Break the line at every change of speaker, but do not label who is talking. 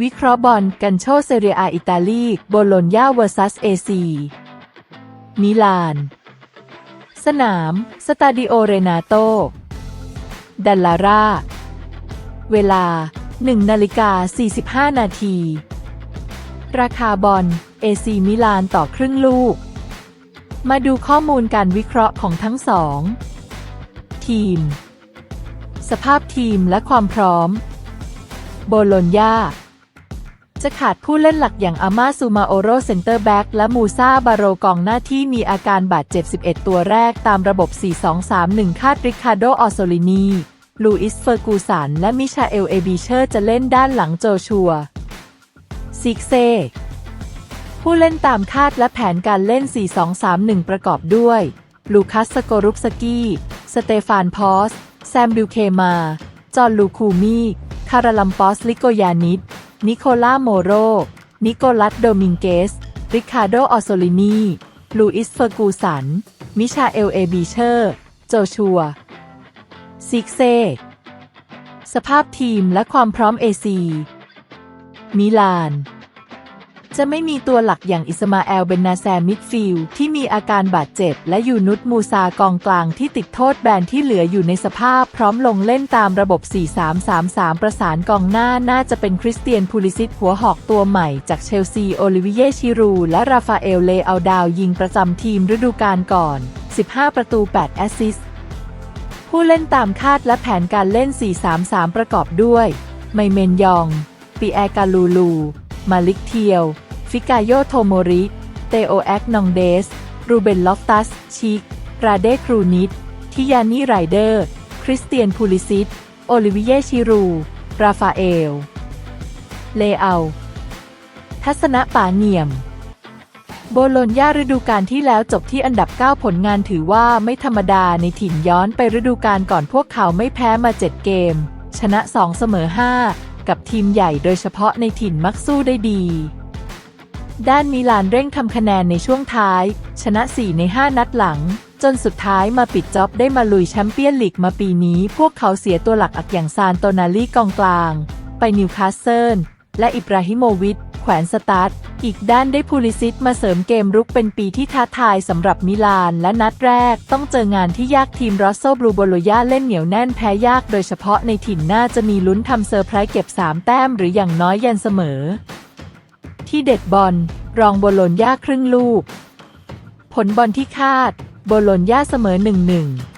วิเคราะห์บอลกันโชเซเรียอาอิตาลีโบโลญญาเวอร์ซัสเอซีมิลาน สนาม สตาดิโอเรนาโตดัลลาร่า เวลา 1 นาฬิกา 45 นาที ราคาบอล AC มิลานต่อครึ่งลูก มาดูข้อมูลการวิเคราะห์ของทั้งสอง ทีม สภาพทีมและความพร้อม โบโลญญา จะขาดผู้เล่นหลักอย่างอาม่าซูมาโอโรเซนเตอร์แบ็กและมูซาบาโรกองหน้าที่มีอาการบาดเจ็บ 11 ตัวแรกตามระบบ 4-2-3-1 คาดริคาโดออโซลินีลูอิสเฟอร์กูสันและมิชาเอลเอบิเชอร์จะเล่นด้านหลังโจชัวซิกเซ ผู้เล่นตามคาดและแผนการเล่น 4-2-3-1 ประกอบด้วย ลูคัสสโกรุปสกี้ สเตฟานพอส แซมบิลเคมา จอห์ลูคูมีคาราลัมปอสลิโกยานิด นิโคล่าโมโร นิโกลัสโดมิงเกส ริคาโดออโซลินี ลูอิสเฟอร์กูสัน มิชาเอลเอบีเชอร์ โจชัว ซิกเซ สภาพทีมและความพร้อมเอซี มิลาน จะไม่มีตัวหลักอย่างอิสมาแอล เบนนาแซมิดฟิลที่มีอาการบาดเจ็บ และยูนุสมูซากองกลางที่ติดโทษแบนที่เหลืออยู่ในสภาพพร้อมลงเล่นตามระบบ4-3-3 ประสานกองหน้าน่าจะเป็นคริสเตียนพูลิซิตหัวหอกตัวใหม่จากเชลซี โอลิวิเยชิรู และราฟาเอล เลอาดาวยิงประจำทีมฤดูกาลก่อน 15 ประตู 8 แอสซิสต์ผู้เล่นตามคาดและแผนการเล่น 4-3-3 ประกอบด้วย ไมเมนยอง ปีแอร์กาลูลู มาลิกเทียว ฟิกาโยโทโมริ เตโอแอกนองเดส รูเบนลอฟตัส ชิก ราเดครูนิดทิยานีไรเดอร์ คริสเตียนพูลิซิต โอลิวิเยชิรู ราฟาเอล เลอา ทัศนะป่าเนียม โบโลญญาฤดูกาลที่แล้วจบที่อันดับ 9 ผลงานถือว่าไม่ธรรมดาในถิ่นย้อนไปฤดูกาลก่อนพวกเขาไม่แพ้มา 7 เกม ชนะ 2 เสมอ 5 กับทีมใหญ่โดยเฉพาะในถิ่นมักสู้ได้ดี ด้านมิลานเร่งทำคะแนนในช่วงท้าย ชนะ 4 ใน 5 นัดหลัง จนสุดท้ายมาปิดจ็อบได้มาลุยแชมเปี้ยนลีกมาปีนี้ พวกเขาเสียตัวหลักอักอย่างซานโตนาลีกองกลาง ไปนิวคาสเซิลและอิบราฮิโมวิชแขวนสตาร์ทอีกด้านได้พูลิซิตมาเสริมเกมรุกเป็นปีที่ท้าทายสำหรับมิลานและนัดแรกต้องเจองานที่ยากทีมรอสโซบลูโบโลยาเล่นเหนียวแน่นแพ้ยากโดยเฉพาะในถิ่นน่าจะมีลุ้นทำเซอร์ไพรส์เก็บ 3 แต้มหรืออย่างน้อยยันเสมอ ที่เด็ดบอลรองโบโลญญาครึ่งลูก ผลบอลที่คาด โบโลญญาเสมอ1-1